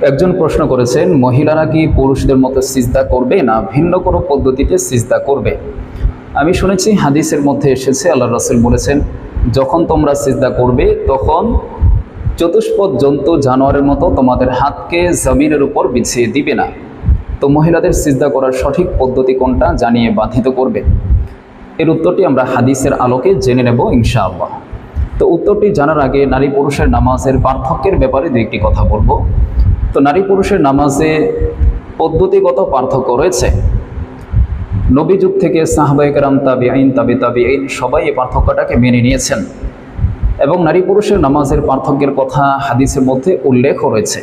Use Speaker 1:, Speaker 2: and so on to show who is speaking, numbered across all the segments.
Speaker 1: একজন প্রশ্ন করেছেন, মহিলারা কি পুরুষদের মতো সিজদা করবে না ভিন্ন কোনো পদ্ধতিতে সিজদা করবে? আমি শুনেছি হাদিসের মধ্যে এসেছে, আল্লাহ রসুল বলেছেন, যখন তোমরা সিজদা করবে, তখন চতুষ্পদ জন্তু জানোয়ারের মতো তোমাদের হাতকে জমিনের উপর বিছিয়ে দিবে না। তো মহিলাদের সিজদা করার সঠিক পদ্ধতি কোনটা জানিয়ে বাধিত করবে? এর উত্তরটি আমরা হাদিসের আলোকে জেনে নেব ইনশাআল্লাহ। তো উত্তরটি জানার আগে নারী পুরুষের নামাজের পার্থক্যের ব্যাপারে দু একটি কথা বলব। তো নারী পুরুষের নামাজে পদ্ধতিগত পার্থক্য রয়েছে। নবী যুগ থেকে সাহবাইকরাম তাবি আইন তাবি তাবি আইন সবাই এই পার্থক্যটাকে মেনে নিয়েছেন। এবং নারী পুরুষের নামাজের পার্থক্যের কথা হাদিসের মধ্যে উল্লেখ রয়েছে।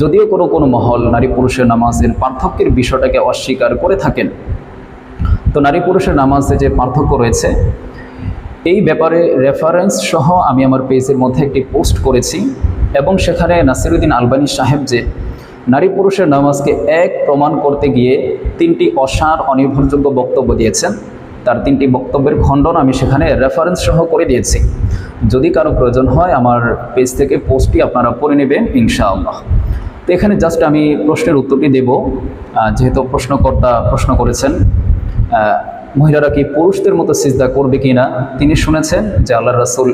Speaker 1: যদিও কোনো কোনো মহল নারী পুরুষের নামাজের পার্থক্যের বিষয়টাকে অস্বীকার করে থাকেন। তো নারী পুরুষের নামাজে যে পার্থক্য রয়েছে, এই ব্যাপারে রেফারেন্স সহ আমি আমার পেজের মধ্যে একটি পোস্ট করেছি। এবং সেখানে নাসিরুদ্দিন আলবানী সাহেব যে নারী পুরুষের নামাজকে এক প্রমাণ করতে গিয়ে তিনটি অসার অনির্ভরযোগ্য বক্তব্য দিয়েছেন, তার তিনটি বক্তব্যের খণ্ডন আমি সেখানে রেফারেন্স সহ করে দিয়েছি। যদি কারও প্রয়োজন হয়, আমার পেজ থেকে পোস্টটি আপনারা পড়ে নেবেন, ইনশাআল্লাহ। তো এখানে জাস্ট আমি প্রশ্নের উত্তরটি দেব। যেহেতু প্রশ্নকর্তা প্রশ্ন করেছেন মহিলারা কি পুরুষদের মতো সিজদা করবে কি না তিনি শুনেছেন যে আল্লাহ রাসুল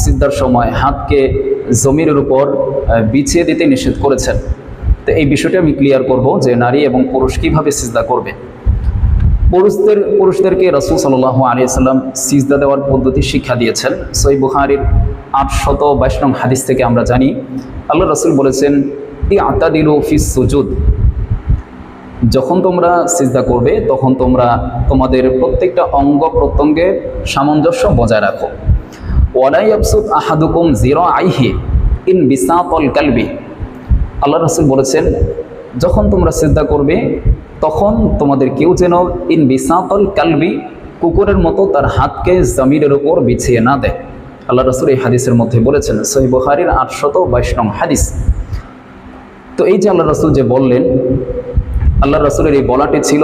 Speaker 1: সিজদার সময় হাতকে জমিনের উপর বিছিয়ে দিতে নিষেধ করেছেন। তো এই বিষয়টি আমি ক্লিয়ার করব যে নারী এবং পুরুষ কীভাবে সিজদা করবে। পুরুষদের, পুরুষদেরকে রসুল সাল্লাহ আলিয়াল্লাম সিজদা দেওয়ার পদ্ধতি শিক্ষা দিয়েছেন। সই বুহারির আটশত বাইশ নং হাদিস থেকে আমরা জানি, আল্লাহ রসুল বলেছেন ই আতাদিল ফিস সুজুদ। যখন তোমরা সিজদা করবে, তখন তোমরা তোমাদের প্রত্যেকটা অঙ্গ প্রত্যঙ্গের সামঞ্জস্য বজায় রাখো। ওয়ালাই আফসুদ আহাদুকুম জিরো আইহি ইন বিসাতল কালবি। আল্লাহ রসুল বলেছেন, যখন তোমরা সিজদা করবে, তখন তোমাদের কেউ যেন ইন বিসাতল কালবি কুকুরের মতো তার হাতকে জমিনের উপর বিছিয়ে না দেয়। আল্লাহ রসুল এই হাদিসের মধ্যে বলেছেন সহি আটশত বাইশ নং হাদিস। তো এই যে আল্লাহ রসুল যে বললেন, আল্লাহ রসুলের এই বলাটি ছিল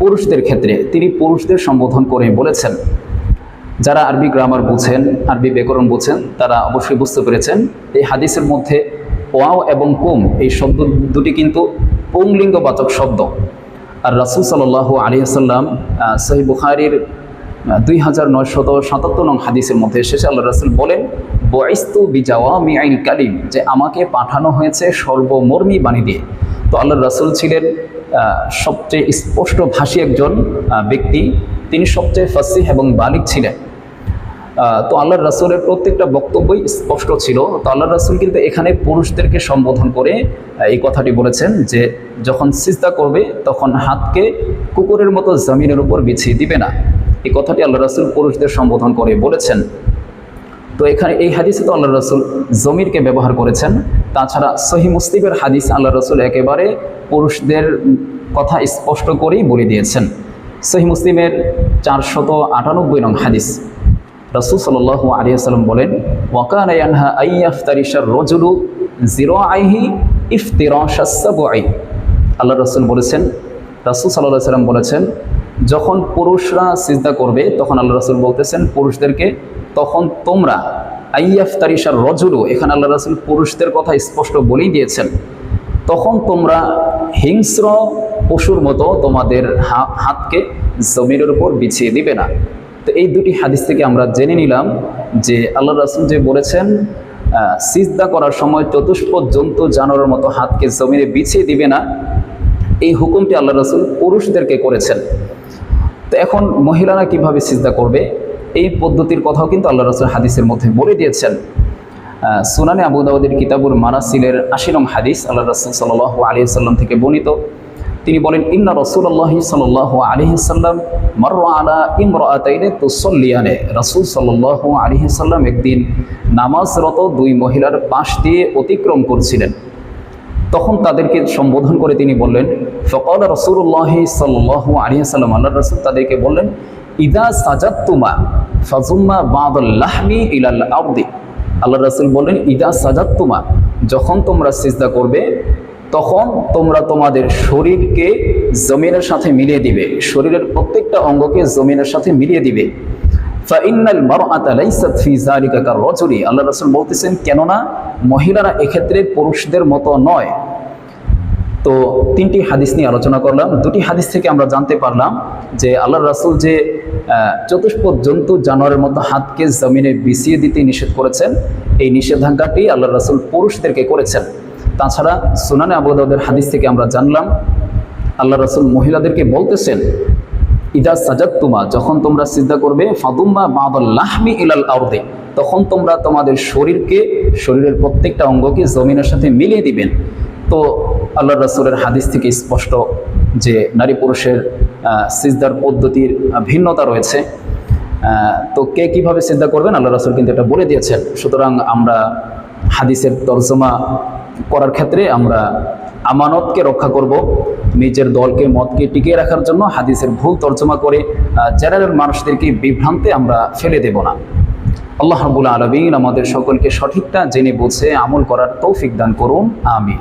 Speaker 1: পুরুষদের ক্ষেত্রে। তিনি পুরুষদের সম্বোধন করে বলেছেন যারা আরবি গ্রামার বুঝেন, আরবি ব্যাকরণ বুঝেন, তারা অবশ্যই বুঝতে পেরেছেন। এই হাদিসের মধ্যে ওয়াও এবং কুম, এই শব্দ দুটি কিন্তু পুংলিঙ্গবাচক শব্দ। আর রাসুল সাল্লাহ আলিয়াল্লাম সহি বুখারির দুই হাজার নয়শত সাতাত্তর নং হাদিসের মধ্যে শেষে আল্লাহ রাসুল বলেন বয়স্তু বিজাওয়া মিআইন কালিম যে আমাকে পাঠানো হয়েছে সর্বমর্মী বাণী দিয়ে। তো আল্লাহ রাসুল ছিলেন সবচেয়ে স্পষ্ট ভাষী একজন ব্যক্তি। তিনি সবচেয়ে ফাসিহ এবং বালিক ছিলেন। তো আল্লাহ রাসুলের প্রত্যেকটা বক্তব্যই স্পষ্ট ছিল। তো আল্লাহ রাসুল কিন্তু এখানে পুরুষদেরকে সম্বোধন করে এই কথাটি বলেছেন যে, যখন সিজদা করবে, তখন হাতকে কুকুরের মতো জমিনের উপর বিছিয়ে দিবে না। এই কথাটি আল্লাহ রাসুল পুরুষদের সম্বোধন করে বলেছেন। তো এখানে এই হাদিসে তো আল্লাহ রসুল জমিরকে ব্যবহার করেছেন। তাছাড়া সহি মুসলিমের হাদিস আল্লাহ রসুল একেবারে পুরুষদের কথা স্পষ্ট করেই বলে দিয়েছেন। সহি মুসলিমের চারশত আটানব্বই নং হাদিস। রসুল সাল আলিয়াল্লাম বলেন ওয়াকান আইয়াফতারিশার রজুলু জিরো আইহি ইফতিরাসাবু আই আল্লাহ রসুল বলেছেন, রাসুল সাল্লাহ সাল্লাম বলেছেন, যখন পুরুষরা সিজদা করবে, তখন আল্লাহ রসুল বলতেছেন পুরুষদেরকে, তখন তোমরা আইয়াফতারিশার রজুলু, এখানে আল্লাহ রসুল পুরুষদের কথা স্পষ্ট বলেই দিয়েছেন, তখন তোমরা হিংস্র পশুর মতো তোমাদের হাতকে জমিনের উপর বিছিয়ে দিবে না। তো এই দুটি হাদিস থেকে আমরা জেনে নিলাম যে আল্লাহ রাসুল যে বলেছেন সিজদা করার সময় চতুষ্পদ জন্তু জানোয়ারের মতো হাতকে জমিনে বিছিয়ে দিবে না। এই হুকুমটি আল্লাহ রসুল পুরুষদেরকে করেছেন। তো এখন মহিলারা কীভাবে সিজদা করবে? এই পদ্ধতির কথাও কিন্তু আল্লাহ রসুল হাদিসের মধ্যে বলে দিয়েছেন। সুনানে আবু কিতাবুর মারাসিলের আশিরম হাদিস আল্লাহ রসুল সাল আলী সাল্লাম থেকে বর্ণিত। তিনি বলেন, ইন্না রসুল্লাহ সাল আলিহাল্লাম মার আলা ইমরাতাইনে তুসল্লিয়ানে। রসুল সাল আলিহাল্লাম একদিন নামাজরত দুই মহিলার পাশ দিয়ে অতিক্রম করছিলেন। তখন তাদেরকে সম্বোধন করে তিনি বললেন, ফকল রসুল্লাহ সাল্লাহ আলিয়াল্লাম আল্লাহ রসুল তাদেরকে বললেন, ইদা সাজাত্তুমা ফাজুম্মা বাদুল্লাহমি ইলাল আবদি আল্লাহ রসুল বললেন, ইদা সাজাত্তুমা যখন তোমরা সিজদা করবে তখন তোমরা তোমাদের শরীরকে জমিনের সাথে মিলিয়ে দিবে। শরীরের প্রত্যেকটা অঙ্গকে জমিনের সাথে মিলিয়ে দিবে। আল্লাহ রাসূল বলতেছেন কেননা মহিলারা এক্ষেত্রে পুরুষদের মতো নয়। তো তিনটি হাদিস নিয়ে আলোচনা করলাম। দুটি হাদিস থেকে আমরা জানতে পারলাম যে আল্লাহ রাসূল যে আহ, চতুষ্পদ জন্তু জানোয়ারের মতো হাতকে জমিনে বিছিয়ে দিতে নিষেধ করেছেন। এই নিষেধাজ্ঞাটি আল্লাহ রাসুল পুরুষদেরকে করেছেন। তাছাড়া সুনানে আবুদাউদের হাদিস থেকে আমরা জানলাম আল্লাহ রসুল মহিলাদেরকে বলতেছেন, ইদা সাজাত্তুমা যখন তোমরা সিজদা করবে, ফাদুম্মা বাদাল লাহমি ইলাল আউদে তখন তোমরা তোমাদের শরীরকে, শরীরের প্রত্যেকটা অঙ্গকে জমিনের সাথে মিলিয়ে দিবেন। তো আল্লাহ রসুলের হাদিস থেকে স্পষ্ট যে নারী পুরুষের সিজদার পদ্ধতির ভিন্নতা রয়েছে। তো কে কীভাবে সিজদা করবেন? আল্লাহ রাসূল কিন্তু এটা বলে দিয়েছেন। সুতরাং আমরা হাদিসের তর্জমা করার ক্ষেত্রে আমরা আমানতকে রক্ষা করব, নিজের দলকে, মতকে টিকিয়ে রাখার জন্য হাদিসের ভুল তর্জমা করে জেনারেল মানুষদেরকে বিভ্রান্তে আমরা ফেলে দেব না। আল্লাহ রাবুল আলমিন আমাদের সকলকে সঠিকটা জেনে বুঝে আমল করার তৌফিক দান করুন, আমিন।